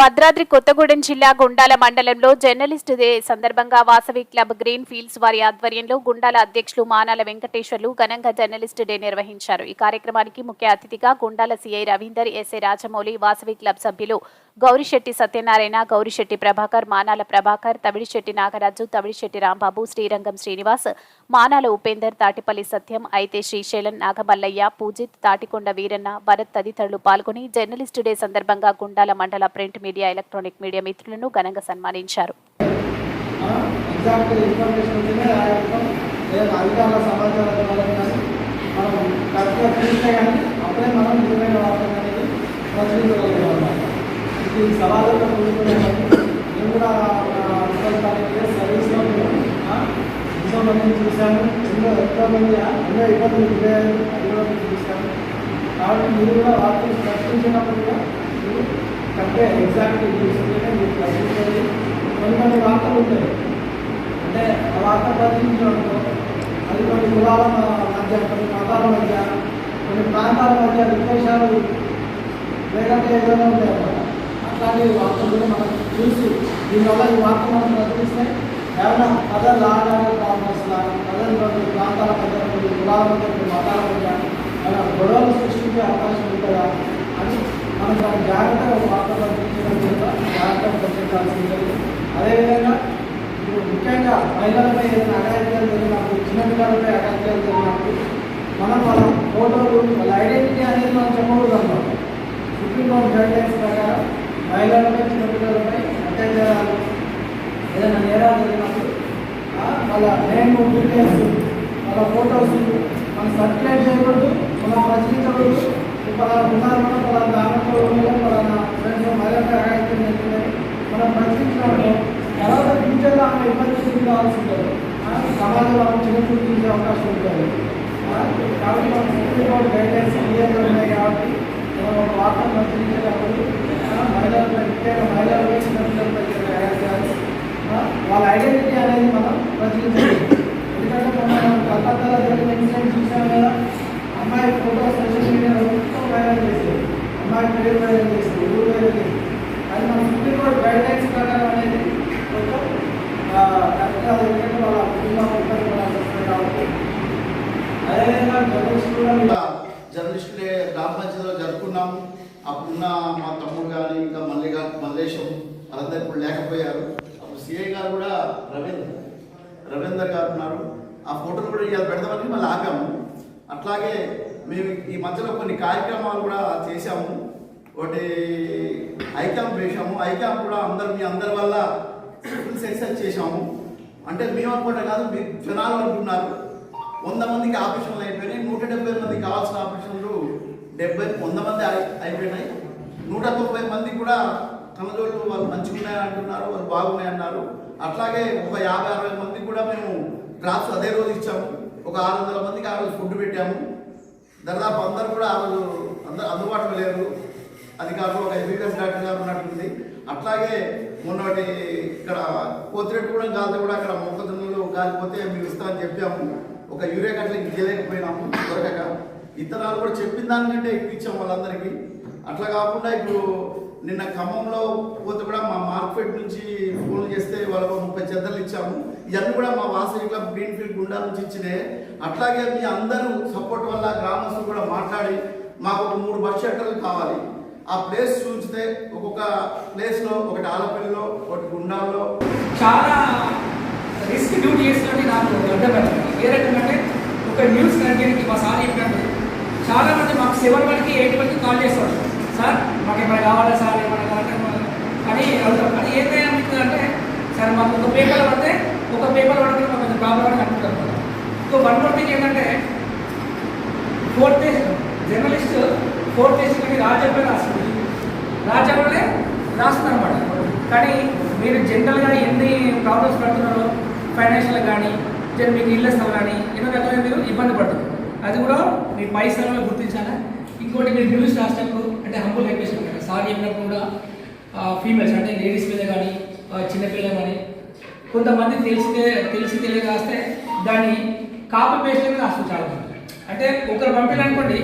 భద్రాద్రి కొత్తగూడెం జిల్లా గుండాల మండలంలో journalist day సందర్భంగా వాసవి క్లబ్ గ్రీన్ ఫీల్డ్స్ వారి ఆధ్వర్యంలో గుండాల అధ్యక్షులు మానాల వెంకటేశ్వర్లు ఘనంగా జర్నలిస్టు డే నిర్వహించారు. ఈ కార్యక్రమానికి ముఖ్య అతిథిగా Gundala CI Ravinder S A Rajamouli Vasavi club సభ్యులు గౌరిశెట్టి సత్యనారాయణ గౌరిశెట్టి ప్రభాకర్ మానాల ప్రభాకర్ తవిడిశెట్టి నాగరాజు తవిడిశెట్టి రాంబాబు శ్రీరంగం శ్రీనివాస్ మానాల ఉపేందర్ తాటిపల్లి సత్యం అయితే శ్రీశైలం నాగమల్లయ్య పూజిత్ తాటికొండ వీరన్న భరత్ తదితరులు పాల్గొని జర్నలిస్టు డే సందర్భంగా గుండాల మండల ప్రింట్ మీడియా ఎలక్ట్రానిక్ మీడియా మిత్రులను ఘనంగా సన్మానించారు. చూశాను ఎన్నో ఎంతో మంది ఎన్నో ఇబ్బందులు ఎదురయ్యాయి అది కూడా చూశాను. కాబట్టి మీరు కూడా వార్తలు ప్రశ్నించినప్పుడు కూడా మీరు కరెక్ట్గా ఎగ్జాక్ట్ తీసుకుంటే మీకు తగ్గుతుంది కొన్ని కొన్ని వార్తలు ఉంటాయి. అంటే ఆ వార్త ప్రచురించడంతో అది కొన్ని కులాల మధ్య కొన్ని మతాల మధ్య కొన్ని ప్రాంతాల మధ్య విద్వేషాలు లేదంటే ఏదైనా ఉంటాయి అన్నమాట. అట్లాంటి వార్తలు కూడా మనం చూసి దీనివల్ల ఈ వార్త మనం ప్రచురిస్తే ఏమైనా పదలు లాగానే కాంగ్రెస్ లాగా పదలు ప్రాంతాల మధ్య కొన్ని కులాల మధ్య కొన్ని మతాల మధ్య ఏమైనా గొడవలు సృష్టించే అవకాశం ఉంటుందా అని జాగ్రత్తగా ఒక జాగ్రత్తగా అదేవిధంగా ఇప్పుడు ముఖ్యంగా మహిళలపై ఏదైనా అగాధ్యాలు జరిగినప్పుడు చిన్నపిల్లలపై అగాధ్యాలు జరిగినప్పుడు మనం వాళ్ళ ఫోటోలు వాళ్ళ ఐడెంటిటీ అనేది మనం చెప్పకూడదు అన్నమాట. సుప్రీంకోర్టు గైడ్ లైన్స్ ప్రకారం మహిళలపై చిన్నపిల్లలపై అత్యాచారాలు ఏదైనా నేరాలు జరిగినప్పుడు వాళ్ళ నేమ్ డీటెయిల్స్ వాళ్ళ ఫోటోస్ మనం సర్క్యులేట్ చేయకూడదు మనం ప్రచురించకూడదు పలానా ఉన్నారు మనం పలానా దాంట్లో ఉన్నారు పలానా ఫ్రెండ్స్ మహిళలపై అగాధ్యం జరిగిందని మనం ప్రచురించినప్పుడు తర్వాత ఫ్యూచర్లో ఆమె ఇబ్బంది గురి కావాల్సి ఉంటుంది ఆ, సమాజంలో ఆమె చిన్న చూపించే అవకాశం ఉంటుంది ఆ, కాబట్టి మనం సుప్రీంకోర్టు గైడ్ లైన్స్ క్లియర్గా ఉన్నాయి కాబట్టి మనం ఒక వార్తను ప్రచురించేటప్పుడు మహిళలపై ముఖ్యంగా మహిళలపై చిన్నపిల్లలపై జరిగే అగాధ్యాలు, వాళ్ళ ఐడెంటిటీ అనేది మనం ప్రచురించాలి ఎందుకంటే మనం కలకత్తాలో జరిగిన ఇన్సిడెంట్ చూసాం కదా అమ్మాయి ఫోటో సోషల్ మీడియాలో మొత్తం వైరల్ చేసేది. అమ్మాయి పేరు వైరల్ చేసేది ఊరు వైరల్ చేసేది. అది మన సుప్రీంకోర్టు గైడ్ లైన్స్ ప్రకారం అనేది కొంచెం కరెక్ట్గా ఎందుకంటే వాళ్ళ కుటుంబం ఉంటుంది కాబట్టి అదేవిధంగా జర్నలిస్ట్ గ్రామ పంచాయతీలో జరుపుకున్నాము. అప్పుడున్న మా తమ్ముడు కానీ ఇంకా మల్లి గారు మల్లేశం వాళ్ళందరూ ఇప్పుడు లేకపోయారు. అప్పుడు సిఐ గారు కూడా రవీంద్ర రవీందర్ గారు ఉన్నారు. ఆ ఫోటోలు కూడా ఇవాళ పెడదామని మళ్ళీ ఆగాము. అట్లాగే మేము ఈ మధ్యలో కొన్ని కార్యక్రమాలు కూడా చేశాము. ఒకటి ఐ వేసాము ఐ కూడా అందరు మీ అందరి వల్ల ఫుల్ చేశాము. అంటే మేము అనుకుంటే కాదు మీ జనాలు అనుకున్నారు. వంద మందికి ఆపరేషన్లు అయిపోయినాయి నూట డెబ్బై మందికి కావాల్సిన ఆపరేషన్లు డెబ్బై వంద మంది అయిపోయినాయి. నూట తొంభై మంది కూడా కళ్ళజోళ్ళు వాళ్ళు మంచిగున్నాయని అంటున్నారు వాళ్ళు బాగున్నాయి అన్నారు అట్లాగే ఒక యాభై అరవై మందికి కూడా మేము డ్రాప్స్ అదే రోజు ఇచ్చాము. ఒక ఆరు వందల మందికి ఆ రోజు ఫుడ్ పెట్టాము. దాదాపు అందరూ కూడా ఆ రోజు అందరు అందుబాటులో లేరు. అధికారులు ఒక ఎంబీబీఎస్ డాక్టర్ గారు ఉన్నట్టుంది. అట్లాగే మొన్నటి ఇక్కడ కోతిరెట్టు కూడా కాదు కూడా అక్కడ మొక్కజొన్నలు కాలిపోతే మేము ఇస్తామని చెప్పాము. ఒక యూరియా కట్లకి ఇవ్వలేకపోయినాము దొరకక ఇతరాలు కూడా చెప్పిన దానికంటే ఎక్కువ వాళ్ళందరికీ. అట్లా కాకుండా ఇప్పుడు నిన్న ఖమ్మంలో పోతే కూడా మా మార్కెట్ నుంచి ఫోన్ చేస్తే వాళ్ళకు ముప్పై చెద్దలు ఇచ్చాము. ఇవన్నీ కూడా మా వాసవి క్లబ్ గ్రీన్ ఫీల్డ్ గుండా నుంచి ఇచ్చినాయి. అట్లాగే మీ అందరూ సపోర్ట్ వల్ల గ్రామస్తులు కూడా మాట్లాడి మాకు ఒక మూడు బస్ షెల్టర్లు కావాలి. ఆ ప్లేస్ చూస్తే ఒక్కొక్క ప్లేస్లో ఒకటి ఆలపల్లిలో ఒకటి గుండాల్లో. చాలా రిస్క్ డ్యూటీ చేసినట్టు నాకు అర్థమైంది. ఒక న్యూస్ కంటెంట్కి మా సార్ చెప్పినట్టు చాలా మంది మాకు సెవెన్ వరకు ఎయిట్ వరకు కాల్ చేస్తాడు సార్ మాకు ఏమైనా కావాలా సార్? ఏమైనా కావాలా? అని అడుగుతాం అది ఏం మీకు అంటే సార్ మాకు ఒక పేపర్ పడితే ఒక పేపర్ పడితే మాకు కొంచెం ప్రాబ్లం అని అనుకుంటారు. ఇంకో వన్ మోర్ థింగ్ ఏంటంటే ఫోర్త్ జర్నలిస్ట్ ఫోర్త్ కంటే రాజ్యాంగం రాస్తుంది రాజ్యాంగంలో రాస్తుంది అనమాట కానీ మీరు జనరల్గా ఎన్ని ప్రాబ్లమ్స్ పడుతున్నారో ఫైనాన్షియల్ కానీ జన్ మీకు ఇళ్ళ స్థలం కానీ ఎన్నో రకాల మీరు ఇబ్బంది పడుతుంది అది కూడా మీ పై స్థలంలో గుర్తించాలా? ఇంకోటి మీరు న్యూస్ రాసినప్పుడు అంటే హంబుల్ రిక్వెస్ట్ కదా సార్ చెప్పినప్పుడు కూడా ఫీమేల్స్ అంటే లేడీస్ మీద కానీ చిన్నపిల్ల కానీ కొంతమంది తెలిసి తెలిసి తెలియ రాస్తే దాన్ని కాపీ పేస్ట్ మీద రాస్తుంది చాలా అంటే ఒకరు పంపించాలనుకోండి